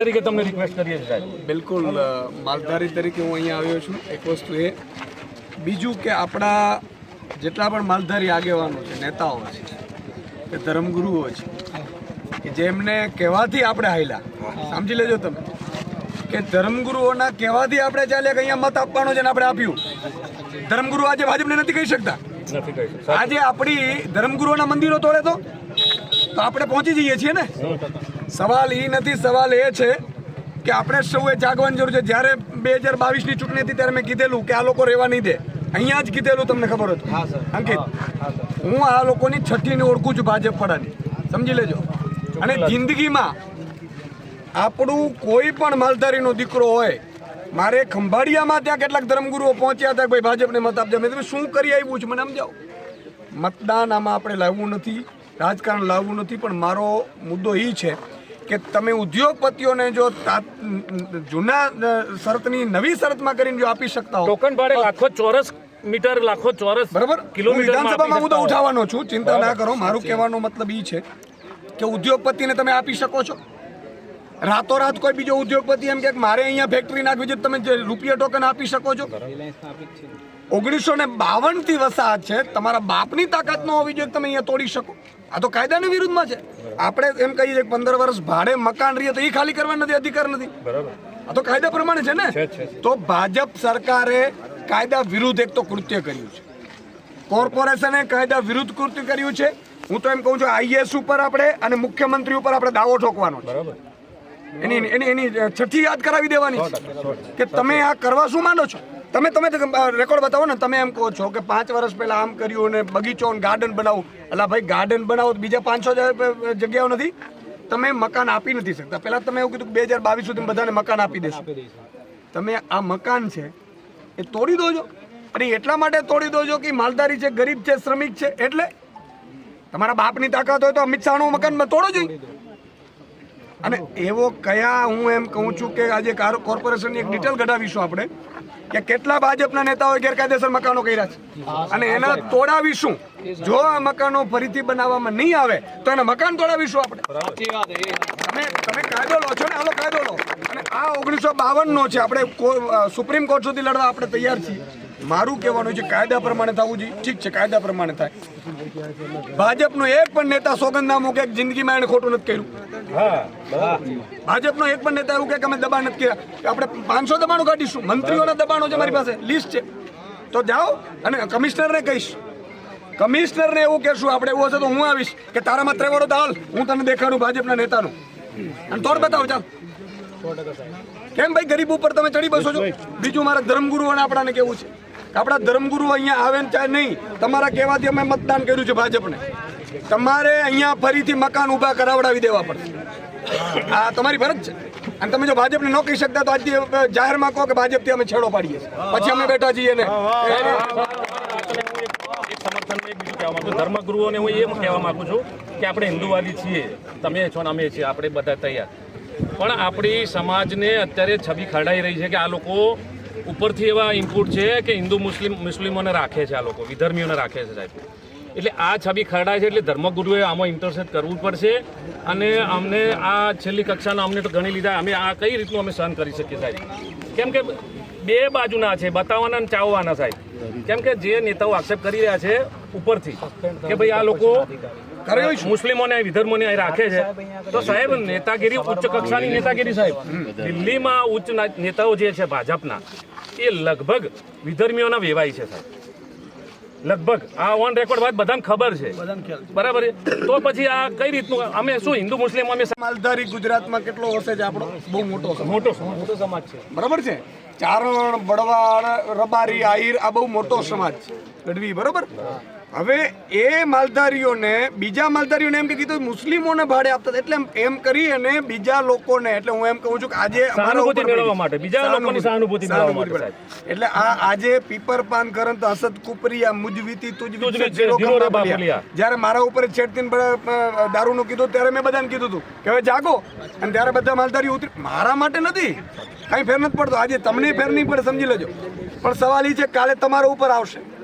તરીકે તમને રિક્વેસ્ટ કરીએ છીએ સાહેબ. બિલકુલ માલધારી તરીકે હું અહીંયા આવ્યો છું. એક વસ્તુ એ બીજું કે આપણા જેટલા પણ માલધારી આગેવાનો છે નેતાઓ છે કે ધર્મગુરુઓ છે કે જેમને કહેવાથી આપણે હાયલા સમજી લેજો તમે. કે ધર્મગુરુઓના કહેવાથી આપણે ચાલ્યા કે અહીંયા મત આપવાનો છે ને આપણે આપ્યું. ધર્મગુરુ આજે ભાજપને નથી કહી શકતા. નથી કહી શકતા. આજે આપણી ધર્મગુરુઓના મંદિરો તોડે તો? તો આપણે પહોંચી જઈએ છીએ ને? સવાલ એ નથી સવાલ એ છે કે આપણે સૌએ જાગવાની જરૂર છે. જ્યારે બે હજાર બાવીસની ચૂંટણી હતી ત્યારે મેં કીધેલું કે આ લોકો રહેવા નહીં દે. અહીંયા જ કીધેલું તમને ખબર હતું. અંકિત હું આ લોકોની છઠ્ઠીને ઓળખું છું ભાજપ પડાની સમજી લેજો. અને જિંદગીમાં આપણું કોઈ પણ માલધારીનો દીકરો હોય મારે ખંભાળિયામાં ત્યાં કેટલાક ધર્મગુરુઓ પહોંચ્યા હતા ભાઈ ભાજપને મત આપજો. મેં તમે શું કરી આવ્યું છું? મને સમજાવો. મતદાન આમાં આપણે લાવવું નથી રાજકારણ લાવવું નથી પણ મારો મુદ્દો એ છે કે તમે ઉદ્યોગપતિઓને જો જૂના શરતની નવી શરતમાં કરીને જો આપી શકતા હો. ટોકન ભાડે લાખો ચોરસ મીટર લાખો ચોરસ બરાબર? હું કિલોમીટરમાં વિધાનસભામાં મુદ્દો ઉઠાવવાનો છું. ચિંતા ના કરો. મારું કહેવાનો મતલબ એ છે કે ઉદ્યોગપતિને તમે આપી શકો છો. રાતોરાત કોઈ બીજો ઉદ્યોગપતિ એમ કે મારે અહીંયા ફેક્ટરી નાખવી છે તમે જે રૂપિયા ટોકન આપી શકો છો. ઓગણીસો ને બાવનથી વસાહત છે. તમારા બાપની તાકાત ન હોવી જોઈએ તમે અહીંયા તોડી શકો. આ તો કાયદાની વિરુદ્ધમાં છે. આપણે એમ કહીએ કે પંદર વર્ષ ભાડે મકાન રહીએ તો એ ખાલી કરવા નથી અધિકાર નથી. બરાબર. આ તો કાયદા પ્રમાણે છે ને. તો ભાજપ સરકારે કાયદા વિરુદ્ધ એક તો કૃત્ય કર્યું છે. કોર્પોરેશને કાયદા વિરુદ્ધ કૃત્ય કર્યું છે. હું તો એમ કહું છું આઈએસ ઉપર આપણે અને મુખ્યમંત્રી ઉપર આપણે દાવો ઠોકવાનો છે. બરાબર. એની એની એની છઠ્ઠી યાદ કરાવી દેવાની કે તમે આ કરવા શું માંડો છો? તમે તમે રેકોર્ડ બતાવો ને તમે એમ કહો છો કે પાંચ વર્ષ પહેલા આમ કર્યું અને બગીચો ગાર્ડન બનાવું. એટલે ભાઈ ગાર્ડન બનાવો બીજા પાંચસો જગ્યાઓ નથી. તમે મકાન આપી નથી શકતા. પહેલા તમે એવું કીધું કે બે હજાર બાવીસ સુધી બધાને મકાન આપી દેશો. તમે આ મકાન છે એ તોડી દોજો અને એટલા માટે તોડી દોજો કે માલધારી છે ગરીબ છે શ્રમિક છે એટલે તમારા બાપની તાકાત હોય તો અમિત શાહનું મકાનમાં તોડો જોઈએ અને એવો કયા હું એમ કહું છું કે આજે કાર- કોર્પોરેશનની એક ડિટેલ કઢાવીશું આપણે. કે કેટલા ભાજપના નેતાઓએ ગેરકાયદેસર મકાનો કર્યા છે? અને એના તોડાવીશું. જો આ મકાનો ફરીથી બનાવવામાં નહીં આવે તો એના મકાન તોડાવીશું આપણે. તમે તમે કાયદો લો છો ને હાલો કાયદો લો. અને આ ઓગણીસો બાવન નો છે આપણે સુપ્રીમ કોર્ટ સુધી લડવા આપણે તૈયાર છીએ. મારું કહેવાનું છે કાયદા પ્રમાણે થવું જોઈએ. ઠીક છે કાયદા પ્રમાણે થાય. ભાજપનો એક પણ નેતા સોગંદનામું કે જિંદગીમાં એને ખોટું નથી કર્યું. હા ભાજપનો એક પણ નેતા એવું કે અમે દબાણ નથી કર્યા. કે આપણે પાંચસો દબાણો કાઢીશું. મંત્રીઓના દબાણો છે મારી પાસે. લિસ્ટ છે. તો જાઓ અને કમિશનરને કહીશ. કમિશનરને એવું કહેશું આપણે એવું હશે તો હું આવીશ કે તારામાં ત્રેવડો દાલ હું તને દેખાડું ભાજપના નેતાનું. અને તોડ બતાવો ચાલ. કેમ ભાઈ ગરીબ ઉપર તમે ચડી બસો છો? બીજું મારા ધર્મગુરુઓને આપણાને કેવું છે? આપણા ધર્મગુરુ અહીંયા આવે ને ચાહે નહીં. તમારા કહેવાથી અમે મતદાન કર્યું છે ભાજપને. તમારે અહીંયા ફરીથી મકાન ઊભા કરાવડાવી દેવા પડશે. આ તમારી ફરજ છે. અને તમે જો ભાજપને ન કહી શકતા તો આજથી જાહેરમાં કહો કે ભાજપથી અમે છેડો પાડીએ પછી અમે બેઠા છીએ ને. ધર્મગુરુઓને હું એમ કહેવા માંગુ છું કે આપણે હિન્દુવાદી છીએ. તમે છો ને અમે છીએ. આપણે બધા તૈયાર. પણ આપણી સમાજને અત્યારે છબી ખરડાઈ રહી છે કે આ લોકો ઉપરથી એવા ઇનપુટ છે કે હિન્દુ મુસ્લિમ, મુસ્લિમોને રાખે છે આ લોકો, વિધર્મીઓને રાખે છે સાહેબ. એટલે આ છબી ખરડાય છે એટલે ધર્મગુરુએ આમાં ઇન્ટરસેટ કરવું પડશે અને અમને આ છેલ્લી કક્ષાના અમને તો ગણી લીધા. અમે આ કઈ રીતનું અમે સહન કરી શકીએ સાહેબ? કેમ કે બે બાજુના છે, બતાવવાના અને ચાવવાના સાહેબ. કેમ કે જે નેતાઓ આક્ષેપ કરી રહ્યા છે ઉપરથી, કે ભાઈ આ લોકો? મુસ્લિમોને વિધર્મોને અહીં રાખે છે. તો સાહેબ નેતાગીરી ઉચ્ચ કક્ષાની નેતાગીરી સાહેબ. દિલ્હીમાં ઉચ્ચ નેતાઓ જે છે ભાજપના એ લગભગ વિધર્મીઓના વેવાય છે સાહેબ. લગભગ. આ ઓન રેકોર્ડ વાત બધાને ખબર છે. બરાબર તો પછી આ કઈ રીતનું અમે શું હિન્દુ મુસ્લિમ અમે માલધારી ગુજરાતમાં કેટલો હશે છે આપણો? બહુ મોટો મોટો મોટો સમાજ છે. બરાબર છે? ચારણ બળવાડ રબારી આહિર આ બહુ મોટો સમાજ છે. ગઢવી બરોબર? હવે એ માલધારીઓને બીજા માલધારીઓને એમ કે કીધું મુસ્લિમોને ભાડે આપતા એટલે એમ- કરી અને બીજા લોકોને એટલે હું એમ કહું છું કે આજે સહાનુભૂતિ મેળવવા માટે, બીજા લોકોની સહાનુભૂતિ. મેળવવા માટે, એટલે આ આજે પીપર પાન કરંત હસત કુપરિયા મુજવીતી તુજવી. જ્યારે મારા ઉપર છેડતીન દારૂનું કીધું ત્યારે મેં બધાને કીધું હતું કે હવે જાગો. અને ત્યારે બધા માલધારી ઉતરી મારા માટે નથી. કાંઈ ફેર નથી પડતો. આજે તમને ફેર નહીં પડે સમજી લેજો. પણ સવાલ એ છે કાલે તમારા ઉપર આવશે.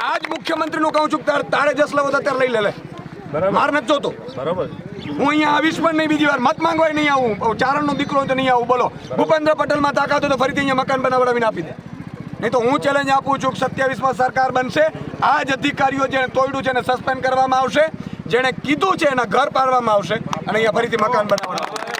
અને આ જ મુખ્યમંત્રીનું કહું છું તારે તારે જસ લેવો ત્યારે લઈ લે લે. બરાબર. માર નથી જોતો. બરાબર. હું અહીંયા આવીશ પણ નહીં બીજી વાર. મત માંગવાય નહીં આવું. ચારણનો દીકરો તો નહીં આવું. બોલો. ભૂપેન્દ્ર પટેલમાં તાકાત તો ફરીથી અહીંયા મકાન બનાવડાવીને આપી દે. નહીં તો હું ચેલેન્જ આપું છું કે સત્યાવીસમાં સરકાર બનશે. આ જ અધિકારીઓ જેને તોડ્યું છે એને સસ્પેન્ડ કરવામાં આવશે. જેણે કીધું છે એના ઘર પાડવામાં આવશે. અને અહીંયા ફરીથી મકાન બનાવવામાં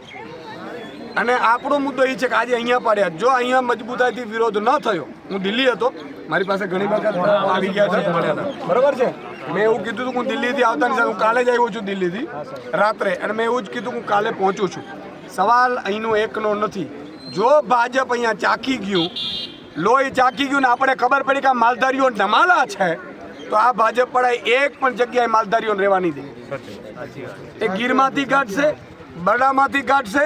અને આપણો મુદ્દો એ છે કે આજે અહીંયા પાડ્યા જો. અહીંયા મજબૂતાઈથી વિરોધ ન થયો, હું દિલ્હી હતો, મારી પાસે ઘણી વખત આવી ગયા છે બરાબર છે? મેં એવું કીધું હતું હું દિલ્હીથી આવતાની સાથે હું કાલે જ આવ્યો છું દિલ્હીથી, રાત્રે. અને મેં એવું જ કીધું હું કાલે પહોંચું છું. સવાલ અહીંનો એકનો નથી. જો ભાજપ અહીંયા ચાકી ગયું, લોહી ચાકી ગયું ને આપણે ખબર પડી કે આ માલધારીઓ નમાલા છે, તો આ ભાજપ પડાય એક પણ જગ્યાએ માલધારીઓને રહેવાની દે. એ ગીરમાંથી કાઢશે, બરડામાંથી કાઢશે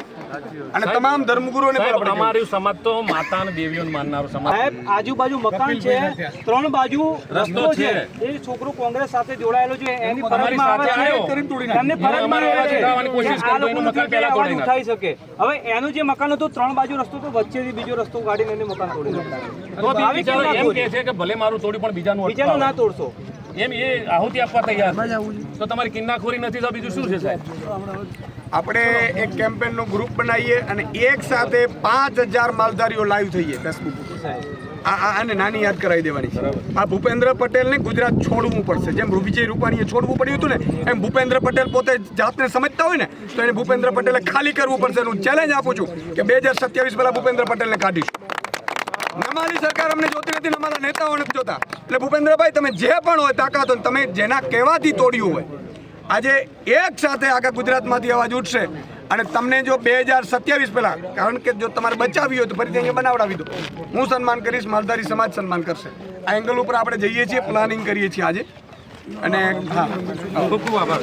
અને તમામ ધર્મગુરુઓને. અમારું સમાજ તો માતા અને દેવીઓને માનનારો સમાજ સાહેબ આજુબાજુ મકાન છે ત્રણ બાજુ રસ્તો છે. એ છોકરો કોંગ્રેસ સાથે જોડાયેલો છે એની ફરજમાં આવે છે. એમને ફરજમાં આવે છે કોશિશ આ કરતો એનું મકાન પહેલા અવાજ તોડી ઉઠાવી શકે હવે એનું જે મકાન હતું ત્રણ બાજુ રસ્તો તો વચ્ચેથી બીજો રસ્તો કાઢીને એને મકાન તોડી નાખ્યું. તો એમ? કહે છે કે ભલે મારું તોડી પણ બીજાનું બીજાનું ના તોડશો એમ એ આહુતિ આપવા તૈયાર. તો તમારી કિન્નાખોરી નથી તો બીજું શું છે સાહેબ? આપણે એક કેમ્પેનનું ગ્રુપ બનાવીએ અને એક સાથે પાંચ હજાર માલધારીઓ લાઈવ થઈએ ફેસબુક આ આ- આને નાની યાદ કરાવી દેવાની આ ભૂપેન્દ્ર પટેલને ગુજરાત છોડવું પડશે. જેમ વિજય રૂપાણીએ છોડવું પડ્યું હતું ને એમ ભૂપેન્દ્ર પટેલ પોતે જાતને સમજતા હોય ને તો એને ભૂપેન્દ્ર પટેલે ખાલી કરવું પડશે. હું ચેલેન્જ આપું છું કે બે હજાર સત્યાવીસ પહેલાં ભૂપેન્દ્ર પટેલને કાઢીશું. નમાલી સરકાર અમને જોતી નથી અમારા નેતાઓ નથી જોતા. એટલે ભૂપેન્દ્રભાઈ, તમે જે પણ હોય તાકાત હોય તમે જેના કહેવાથી તોડ્યું હોય, આજે એક સાથે આખા ગુજરાતમાંથી અવાજ ઉઠશે. અને તમને જો બે હજાર સત્યાવીસ પહેલાં, કારણ કે જો તમારે બચાવી હોય તો ફરીથી અહીંયા બનાવડાવી દો. હું સન્માન કરીશ, માલધારી સમાજ સન્માન કરશે. આ એંગલ ઉપર આપણે જઈએ છીએ પ્લાનિંગ કરીએ છીએ આજે. અને હા. ખૂબ ખૂબ આભાર.